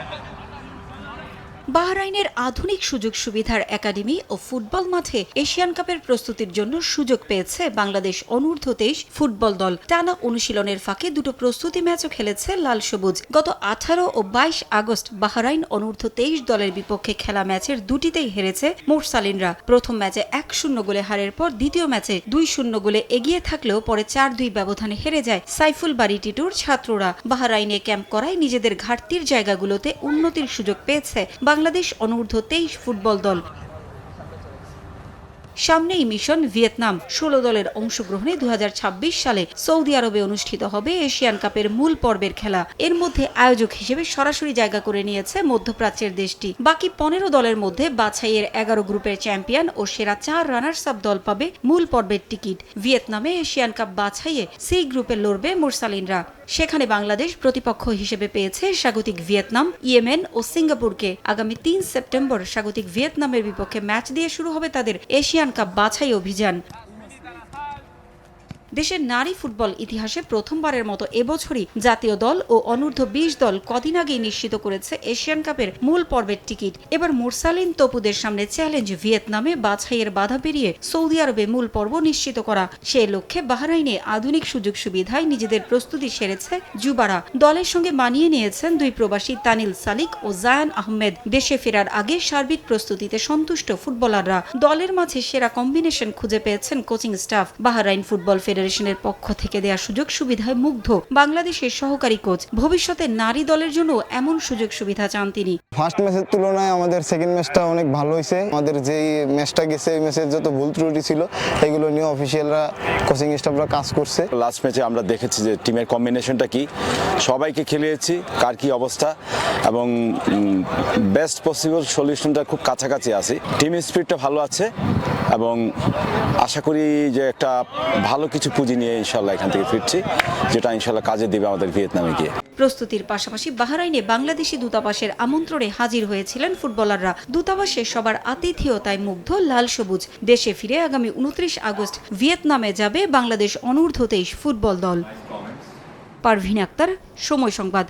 Yeah. বাহরাইনের আধুনিক সুযোগ সুবিধার একাডেমি ও ফুটবল মাঠে এশিয়ান কাপের প্রস্তুতির জন্য সুযোগ পেয়েছে বাংলাদেশ অনূর্ধ্ব তেইশ ফুটবল দল। টানা অনুশীলনের ফাঁকে দুটো প্রস্তুতি ম্যাচও খেলেছে লাল সবুজ। গত আঠারো ও বাইশ আগস্ট বাহরাইন অনূর্ধ্ব তেইশ দলের বিপক্ষে খেলা ম্যাচের দুটিতেই হেরেছে মোরসালিনরা। প্রথম ম্যাচে এক শূন্য গোলে হারের পর দ্বিতীয় ম্যাচে দুই শূন্য গোলে এগিয়ে থাকলেও পরে চার দুই ব্যবধানে হেরে যায় সাইফুল বাড়ি টিটুর ছাত্ররা। বাহরাইনে ক্যাম্প করায় নিজেদের ঘাটতির জায়গাগুলোতে উন্নতির সুযোগ পেয়েছে বাংলাদেশ অনূর্ধ্ব তেইশ ফুটবল দল। সামনেই মিশন ভিয়েতনাম। ষোলো দলের অংশগ্রহণে দু হাজার ছাব্বিশ সালে সৌদি আরবে অনুষ্ঠিত হবে এশিয়ান কাপের মূল পর্বের খেলা। এর মধ্যে আয়োজক হিসেবে সরাসরি জায়গা করে নিয়েছে মধ্যপ্রাচ্যের দেশটি। বাকি পনেরো দলের মধ্যে বাছাইয়ের এগারো গ্রুপের চ্যাম্পিয়ন ও সেরা চার রানার্স আপ দল পাবে মূল পর্বের টিকিট। ভিয়েতনামে এশিয়ান কাপ বাছাইয়ে সি গ্রুপে লড়বে মুরসালিনরা। সেখানে বাংলাদেশ প্রতিপক্ষ হিসেবে পেয়েছে স্বাগতিক ভিয়েতনাম, ইয়েমেন ও সিঙ্গাপুরকে। আগামী তিন সেপ্টেম্বর স্বাগতিক ভিয়েতনামের বিপক্ষে ম্যাচ দিয়ে শুরু হবে তাদের এশিয়ান কাপ বাছাই অভিযান। দেশের নারী ফুটবল ইতিহাসে প্রথমবারের মতো এবছরই জাতীয় দল ও অনূর্ধ্ব বিশ দল কদিন আগেই নিশ্চিত করেছে এশিয়ান কাপের মূল পর্বের টিকিট। এবার মুরসালিন তপুদের সামনে চ্যালেঞ্জ ভিয়েতনামে বাছাইয়ের বাধা পেরিয়ে সৌদি আরবে মূল পর্ব নিশ্চিত করা। সেই লক্ষ্যে বাহরাইনে আধুনিক সুযোগ সুবিধায় নিজেদের প্রস্তুতি সেরেছে যুবারা। দলের সঙ্গে মানিয়ে নিয়েছেন দুই প্রবাসী তানিল সালিক ও জায়ান আহমেদ। দেশে ফেরার আগে সার্বিক প্রস্তুতিতে সন্তুষ্ট ফুটবলাররা। দলের মাঝে সেরা কম্বিনেশন খুঁজে পেয়েছেন কোচিং স্টাফ। বাহরাইন ফুটবল ফেডারেশনের পক্ষ থেকে দেয়া সুযোগ সুবিধায় মুগ্ধ বাংলাদেশের সহকারী কোচ। ভবিষ্যতে নারী দলের জন্য এমন সুযোগ সুবিধা চান তিনি। ফার্স্ট ম্যাচের তুলনায় আমাদের সেকেন্ড ম্যাচটা অনেক ভালো হয়েছে। আমাদের যেই ম্যাচটা গেছে এই ম্যাচের যত ভুল ত্রুটি ছিল এগুলো নিয়ে অফিসিয়ালরা কোচিং স্টাফরা কাজ করছে। লাস্ট ম্যাচে আমরা দেখেছি যে টিমের কম্বিনেশনটা কি। সবাইকে খেলিয়েছি কার কি অবস্থা এবং বেস্ট পসিবল সলিউশনটা খুব কাছাকাছি আছে। টিম স্পিরিটটা ভালো আছে। এবং আশা করি যে একটা ভালো কিছু পুঁজি নিয়ে ইনশাল্লাহ এখান থেকে ফিরছি, যেটা ইনশাল্লাহ কাজে দেবে আমাদের ভিয়েতনামে গিয়ে। প্রস্তুতির পাশাপাশি বাহরাইনে বাংলাদেশি দূতাবাসের আমন্ত্রণে হাজির হয়েছিলেন ফুটবলাররা। দূতাবাসে সবার আতিথেয়তায় মুগ্ধ লাল সবুজ। দেশে ফিরে আগামী উনত্রিশ আগস্ট ভিয়েতনামে যাবে বাংলাদেশ অনূর্ধ্ব তেইশ ফুটবল দল। পারভিন আক্তার, সময় সংবাদ।